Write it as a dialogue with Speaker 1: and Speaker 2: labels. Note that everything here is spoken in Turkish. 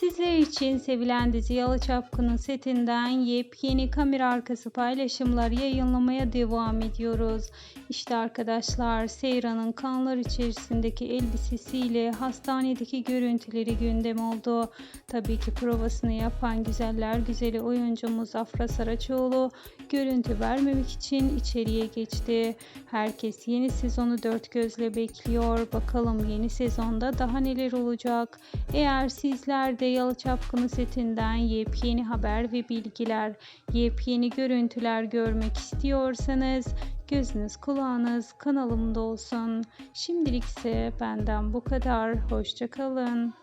Speaker 1: Sizler için sevilen dizi Yalı Çapkın'ın setinden yepyeni kamera arkası paylaşımlar yayınlamaya devam ediyoruz. İşte arkadaşlar Seyran'ın kanlar içerisindeki elbisesiyle hastanedeki görüntüleri gündem oldu. Tabii ki provasını yapan güzeller güzeli oyuncumuz Afra Saraçoğlu görüntü vermemek için içeriye geçti. Herkes yeni sezonu dört gözle bekliyor. Bakalım yeni sezonda daha neler olacak. Eğer sizler de Yalı Çapkını setinden yepyeni haber ve bilgiler, yepyeni görüntüler görmek istiyorsanız gözünüz kulağınız kanalımda olsun. Şimdilik ise benden bu kadar. Hoşçakalın.